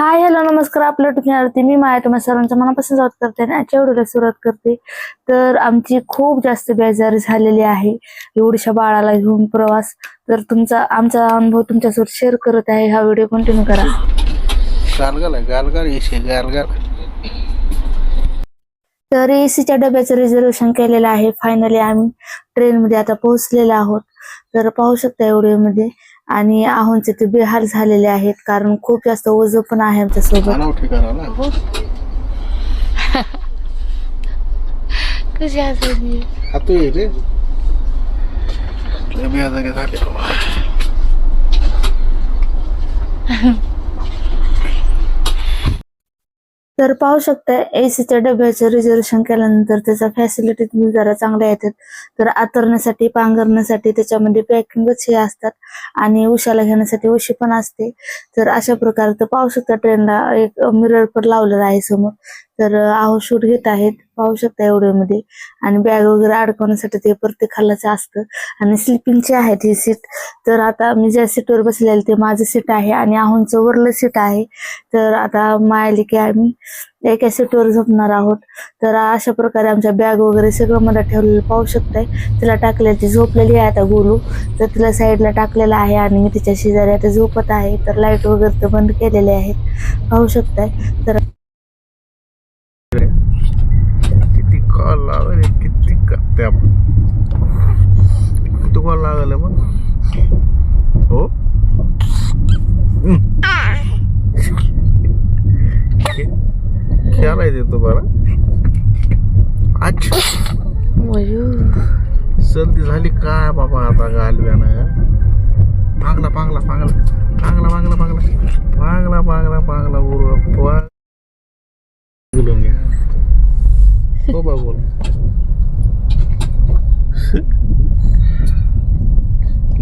Hi hello नमस्कार आपल्या टुकण्यावरती मी माया तुम्हाला सर्वांच्या मनापासून स्वागत करते आणि आजच्या व्हिडिओला सुरुवात करते. तर आमची खूप जास्त बेजारी झालेली आहे. एवढ्याशा बाळाला घेऊन प्रवास. तर तुमचा आमचा अनुभव तुमच्यासोबत शेअर करत आहे. हा व्हिडिओ कंटिन्यू करा. गालगाल आहे, गालगाल येशे गालगाल. तर एसीच्या डब्याचं रिझर्वेशन केलेलं आहे. फायनली आम्ही ट्रेनमध्ये आता पोहोचलेलो आहोत. तर पाहू शकता या व्हिडिओमध्ये. आणि आहोंचे ते बेहाल झालेले आहेत कारण खूप जास्त ओझं पण आहे आमच्यासोबत ठिकाणाला कशी असायची रे. झाले तर पाहू शकता एसीच्या डब्याचं रिझर्वेशन केल्यानंतर त्याचा फॅसिलिटी तुम्ही जरा चांगल्या येतात. तर आतरण्यासाठी पांघरण्यासाठी त्याच्यामध्ये पॅकिंगच हे असतात आणि उशाला घेण्यासाठी उशी पण असते. तर अशा प्रकारे तर पाहू शकता ट्रेनला एक मिरर पण लावलेला आहे समोर. तर आहो शूट घेत आहेत. पाहू शकता एवढ्यामध्ये. आणि बॅग वगैरे अडकवण्यासाठी ते प्रत्येक खालाचं असतं. आणि स्लिपिंगची आहेत ही सीट तर आता मी ज्या सीटवर बसलेली ते माझं सीट आहे आणि आहोंचं वरलं सीट आहे. तर आता मायाली की आम्ही एका सीटवर झोपणार आहोत. तर अशा प्रकारे आमच्या बॅग वगैरे सगळं मला ठेवलेलं पाहू शकताय. तिला टाकल्याची झोपलेली आहे आता गोलू. तर तिला साईडला टाकलेलं आहे आणि मी तिच्या शेजारी आता झोपत आहे. तर लाइट वगैरे तर बंद केलेले आहेत. पाहू शकताय. तर हम्म. खे- खेळायचे तुम्हाला अच्छा सर्दी झाली काय बाबा आता गालव्यानं पांगला पांगला पांगला पांगला पांगला पांगला पांगला पांगला पांगला उर बोलून घ्या हो बा बोल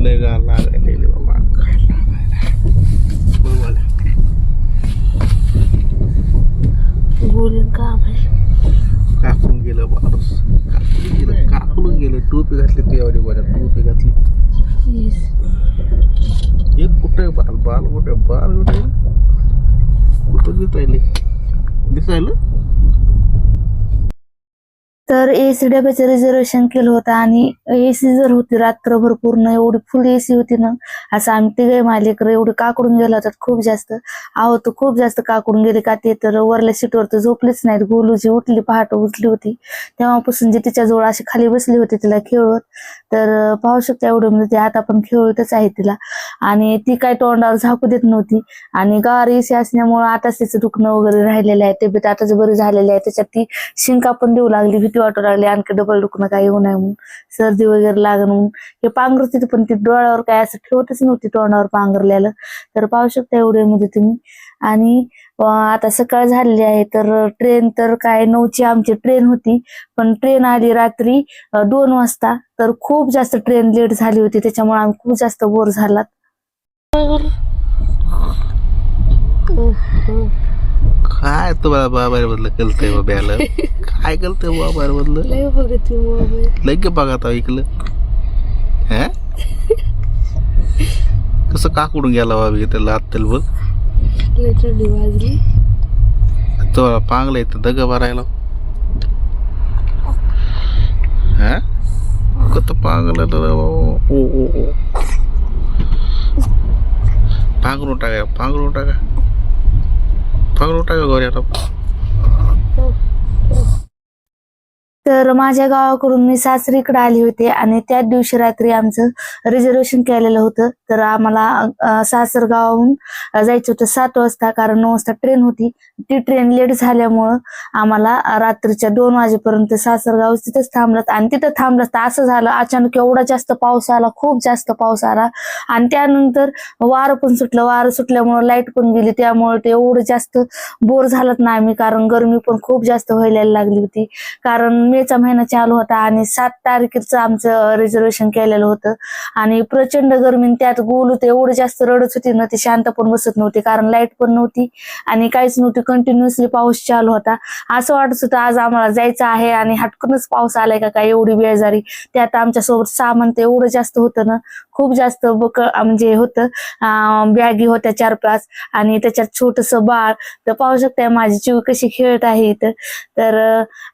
लय गाल लागायले बाबा बोलून काम आहे कापून गेलं माणूस. कापून गेलं कापून गेलं. टोपी घातली तू एवढी बऱ्या टोपी घातली. एक कुठे बाल? बाल कुठे बाल कुठे कुठं दिसायले? दिसायला? तर एसी डब्याचं रिझर्वेशन केलं होतं आणि एसी जर होती रात्रभर पूर्ण एवढी फुल एसी होती ना असं आम्ही तिघे मालिक एवढे काकडून गेलो होतात खूप जास्त. आहो तर खूप जास्त काकडून गेले का ते तर वरल्या सीटवर तर झोपलीच नाहीत. गोलूजी उठली पहाट उठली होती. तेव्हापासून जे तिच्याजवळ अशी खाली बसली होती तिला खेळवत. तर पाहू शकता एवढं म्हणजे आता पण खेळतच आहे तिला. आणि ती काय तोंडावर झाकू देत नव्हती. आणि गार एसी असल्यामुळं आताच तिचं दुखणं वगैरे राहिलेलं आहे. तब्येत आताच बरी झालेली आहे. त्याच्यात ती शिंका पण देऊ लागली भीती वाटू लागली आणखी डबल दुखणं काय येऊ नये म्हणून. सर्दी वगैरे लागण म्हणून. हे पांघरत होती पण ती डोळ्यावर काय असं ठेवतच नव्हती तोंडावर पांघरलेलं. तर पाहू शकता एवढे म्हणजे तुम्ही. आणि आता सकाळ झालेली आहे तर ट्रेन तर काय नऊची आमची ट्रेन होती. पण ट्रेन आली रात्री दोन वाजता. तर खूप जास्त ट्रेन लेट झाली होती त्याच्यामुळे आम्ही खूप जास्त बोर झालात. काय तुम्हाला बाबार मधलं कळतंय बाब्याला काय कळतंय बाबार मधलं लगे बघा आता ऐकलं हा? कसं काकडून गेला बाबा त्याला आत्तल बघ वाजली. तो पांगला इथं दग भरायला. हा? कत पांगला तर ओ ओ ओ. पांघरून टाका पांघरून टाका. Tahu tahu gue lihat apa. तर माझ्या गावाकडून मी सासरीकडे आली होते आणि त्याच दिवशी रात्री आमचं रिझर्वेशन केलेलं होतं. तर आम्हाला सासर गावाहून जायचं होतं सात वाजता कारण नऊ वाजता ट्रेन होती. ती ट्रेन लेट झाल्यामुळं आम्हाला रात्रीच्या दोन वाजेपर्यंत सासरगाव तिथंच थांबलं आणि तिथं थांबलं तर असं झालं अचानक एवढा जास्त पाऊस आला खूप जास्त पाऊस आला. आणि त्यानंतर वारं पण सुटलं. वारं सुटल्यामुळं लाइट पण गेली. त्यामुळे ते एवढं जास्त बोर झालं ना आम्ही कारण गरमी पण खूप जास्त व्हायला लागली होती. कारण मेचा महिना चालू होता आणि सात तारखेचं आमचं रिझर्वेशन केलेलं होतं. आणि प्रचंड गरमी त्यात गोलू ते एवढं जास्त रडत होती ना ती शांत पण बसत नव्हती कारण लाइट पण नव्हती आणि काहीच नव्हती. कंटिन्युअसली पाऊस चालू होता. असं वाटत होतं आज आम्हाला जायचं आहे आणि हटकूनच पाऊस आलाय का काय एवढी बेजारी. त्यात आमच्यासोबत सामान ते एवढं जास्त होतं ना खूप जास्त बक म्हणजे होतं. बॅगी होत्या चार पाच आणि त्याच्यात छोटस बाळ. तर पाहू शकताय माझी चिव कशी खेळत आहे इथं. तर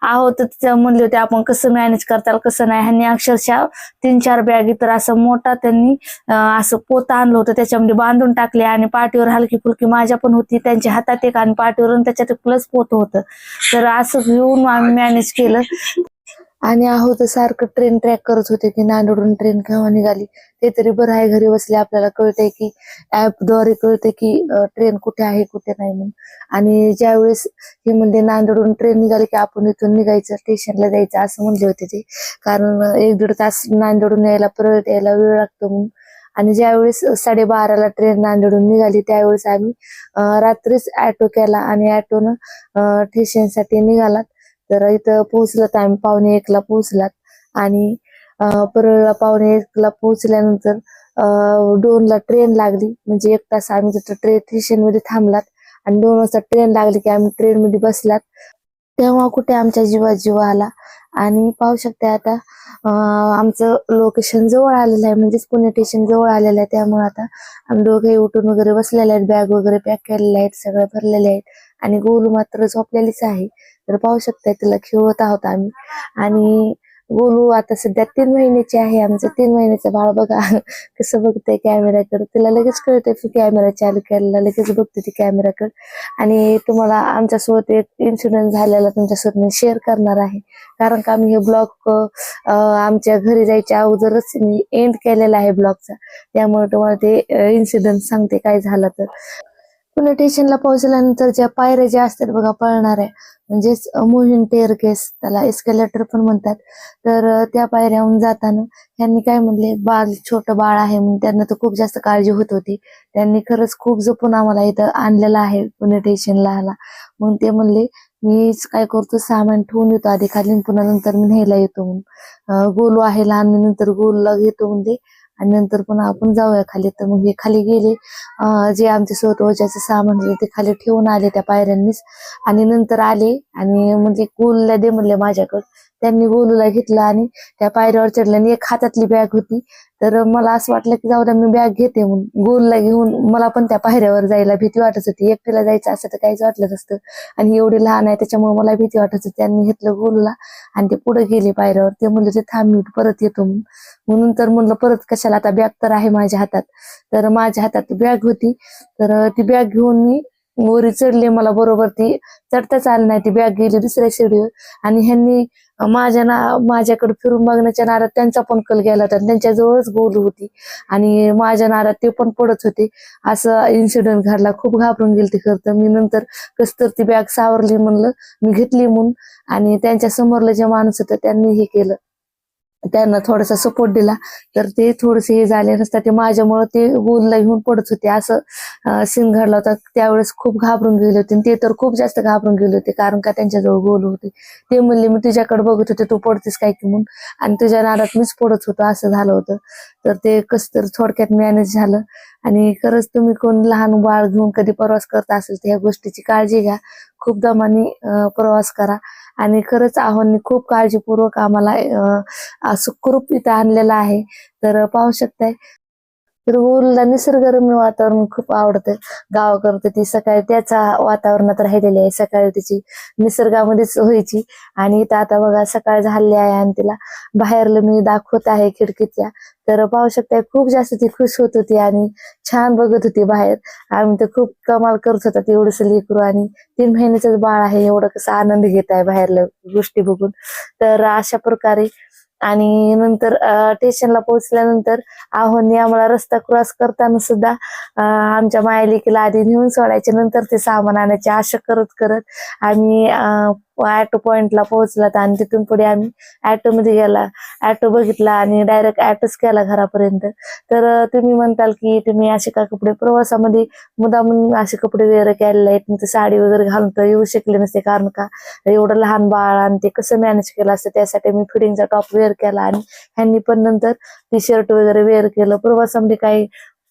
आहोत आहो तर म्हणले होते आपण कसं मॅनेज करताल कसं नाही? ह्यांनी अक्षरशः तीन चार बॅगी तर असं मोठा त्यांनी असं पोत आणलं होतं. त्याच्यामध्ये बांधून टाकले आणि पाठीवर हलकी फुलकी माझ्या पण होती. त्यांच्या हातात एक आणि पाठीवर त्याच्यात प्लस पोत होतं. तर असं घेऊन आम्ही मॅनेज केलं. आणि आहो तर सारखं ट्रेन ट्रॅक करत होते की नांदेडून ट्रेन केव्हा निघाली. ते तरी बरं आहे घरी बसले आपल्याला कळतंय की ऍपद्वारे कळतंय की ट्रेन कुठे आहे कुठे नाही म्हणून. आणि ज्यावेळेस हे म्हणजे नांदेडून ट्रेन निघाली की आपण इथून निघायचं स्टेशनला जायचं असं म्हणले होते ते. कारण एक दीड तास नांदेडून यायला परत यायला वेळ लागतो म्हणून. आणि ज्यावेळेस साडेबाराला ट्रेन नांदेडून निघाली त्यावेळेस आम्ही रात्रीच ॲटो केला आणि ॲटोनं स्टेशनसाठी निघालात. तर इथं पोहोचलात आम्ही. पावणे एकला पोहोचलात. आणि परळला पावणे एकला पोहोचल्यानंतर दोनला ट्रेन लागली. म्हणजे एक तास आम्ही तिथं ट्रेन स्टेशनमध्ये थांबलात. आणि दोन वाजता ट्रेन लागली की आम्ही ट्रेनमध्ये बसलात. तेव्हा कुठे आमच्या जीवा जीव आला. आणि पाहू शकते आता आमचं लोकेशन जवळ आलेलं आहे. म्हणजेच पुणे स्टेशन जवळ आलेलं आहे. त्यामुळे आता आम्ही दोघे उठून वगैरे बसलेले आहेत. बॅग वगैरे पॅक केलेले आहेत. सगळे भरलेले आहेत. आणि गोलू मात्र झोपलेलीच आहे. तर पाहू शकताय तिला खेळवत आहोत आम्ही. आणि गोलू आता सध्या तीन महिन्याची आहे आमचं. तीन महिन्याचं बाळ बघा. कसं बघतंय कॅमेऱ्याकडे तिला लगेच कळतंय की कॅमेरा चालू केलेला. लगेच बघते ती कॅमेऱ्याकडे आणि तुम्हाला आमच्यासोबत एक इन्सिडेंट झालेला तुमच्यासोबत मी शेअर करणार आहे. कारण का आम्ही हे ब्लॉग आमच्या घरी जायच्या अगोदरच मी एंड केलेला आहे ब्लॉगचा त्यामुळे तुम्हाला ते इन्सिडेंट सांगते काय झालं तर. पुणे स्टेशनला पोहोचल्यानंतर ज्या पायऱ्या ज्या असतात बघा पळणाऱ्या म्हणजेच मोहिन टेअर केस त्याला एस्केलेटर पण म्हणतात. तर त्या पायऱ्याहून जाताना त्यांनी काय म्हणले बाल छोटं बाळ आहे म्हणून त्यांना तर खूप जास्त काळजी होत होती. त्यांनी खरंच खूप जपून आम्हाला इथं आणलेलं आहे पुणे स्टेशनला आला म्हणून ते म्हणले मीच काय करतो सामान ठेवून येतो आधी खाली पुन्हा नंतर मी न्यायला येतो म्हणून. गोलू आहे लहान मी नंतर गोलूला घेतो म्हणजे आणि नंतर पुन्हा आपण जाऊया खाली. तर मग हे खाली गेले. जे आमचे सोबत वजाचं सामान होते ते खाली ठेवून आले त्या पायऱ्यांनीच. आणि नंतर आले आणि म्हणजे कुलला दे म्हणले माझ्याकडं. त्यांनी गोलूला घेतलं आणि त्या पायऱ्यावर चढलं आणि एक हातातली बॅग होती. तर मला असं वाटलं की जाऊ द्या मी बॅग घेते म्हणून. गोलला घेऊन मला पण त्या पायऱ्यावर जायला भीती वाटत होती. एकटीला जायचं असं तर काहीच वाटलं नसतं. आणि एवढी लहान आहे त्याच्यामुळे मला भीती वाटत होती. त्यांनी घेतलं गोलूला आणि ते पुढे गेले पायऱ्यावर. ते म्हणलं ते थांब मी परत येतो म्हणून. म्हणून तर म्हणलं परत कशाला? आता बॅग तर आहे माझ्या हातात. तर माझ्या हातात बॅग होती. तर ती बॅग घेऊन मी वरी चढली मला बरोबर ती चढताच आली नाही ती बॅग गेली दुसऱ्या शिडीवर आणि ह्यांनी माझ्या ना माझ्याकडे फिरून बघण्याच्या नारात त्यांचा पण कल गेला होता. त्यांच्या जवळच गोल होती. आणि माझ्या नारात ते पण पडत होते. असं इन्सिडेंट घडला. खूप घाबरून गेलते खरं तर. मी नंतर कस तर ती बॅग सावरली म्हणलं. मी घेतली म्हणून. आणि त्यांच्या समोरलं जे माणूस होतं त्यांनी हे केलं. त्यांना थोडासा सपोर्ट दिला. तर ते थोडेसे हे झाले नसता ते माझ्यामुळे ते गोलला घेऊन पडत होते. असं सीन घडला होता. त्यावेळेस खूप घाबरून गेले होते. आणि ते तर खूप जास्त घाबरून गेले होते. कारण का त्यांच्याजवळ गोल होते. ते म्हणले मी तुझ्याकडे बघत होते. तू पडतेस काय की म्हणून? आणि तुझ्या नादात मीच पडत होतो. असं झालं होतं. तर ते कस तर थोडक्यात मॅनेज झालं. आणि खरंच तुम्ही कोण लहान बाळ घेऊन कधी प्रवास करत असेल तर ह्या गोष्टीची काळजी घ्या. खूप दमाने प्रवास करा. आणि खरंच आव्हानने खूप काळजीपूर्वक आम्हाला सुखरूप इथं आणलेलं आहे. तर पाहू शकताय. तर गोलला निसर्गरम्य वातावरण खूप आवडतं. गावाकडं ती सकाळी त्याचा वातावरणात राहिलेली आहे. सकाळी तिची निसर्गामध्येच व्हायची. आणि इथं आता बघा सकाळ झाली आहे आणि तिला बाहेरलं मी दाखवत आहे खिडकीच्या तर पाहू शकताय खूप जास्त ती खुश होत होती आणि छान बघत होती बाहेर. आम्ही तर खूप कमाल करत होता एवढंच लेकरू आणि तीन महिन्याचंच बाळ आहे. एवढं कसं आनंद घेत आहे बाहेरल्या गोष्टी बघून. तर अशा प्रकारे आणि नंतर स्टेशनला पोहोचल्यानंतर आहोनी आम्हाला रस्ता क्रॉस करताना सुद्धा आमच्या मायालिकेला आधी नेऊन सोडायचे नंतर ते सामान आणायचे असं करत करत आम्ही ऑटो पॉइंटला पोहोचलात आणि तिथून पुढे आम्ही ऍटो मध्ये गेला. ऍटो बघितला आणि डायरेक्ट ऍटोच केला घरापर्यंत. तर तुम्ही म्हणताल की तुम्ही असे का कपडे प्रवासामध्ये मुदाम असे कपडे वगैरे केलेले आहेत. मग ते साडी वगैरे घालून तर येऊ शकले नसते. कारण का? एवढं लहान बाळ आणि ते कसं मॅनेज केलं असतं त्यासाठी मी फिटिंगचा टॉप वेअर केला आणि ह्यांनी पण नंतर टी शर्ट वगैरे वेअर केलं. प्रवासामध्ये काही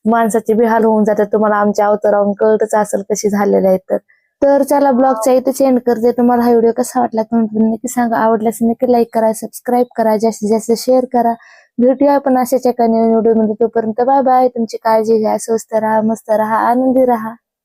माणसाचे बिहाल होऊन जातात तुम्हाला आमच्या अवतरावून कळतच असेल कशी झालेले आहेत तर. तर चला ब्लॉगचा इथेच एंड करते. तुम्हाला हा व्हिडिओ कसा वाटला कमेंट नक्की सांगा. आवडल्यास नक्की लाईक करा सबस्क्राईब करा जास्तीत जास्त शेअर करा. भेटूया आपण अशाच एका नवीन व्हिडिओमध्ये तोपर्यंत बाय बाय तुमची काळजी घ्या स्वस्त राहा मस्त राहा आनंदी राहा.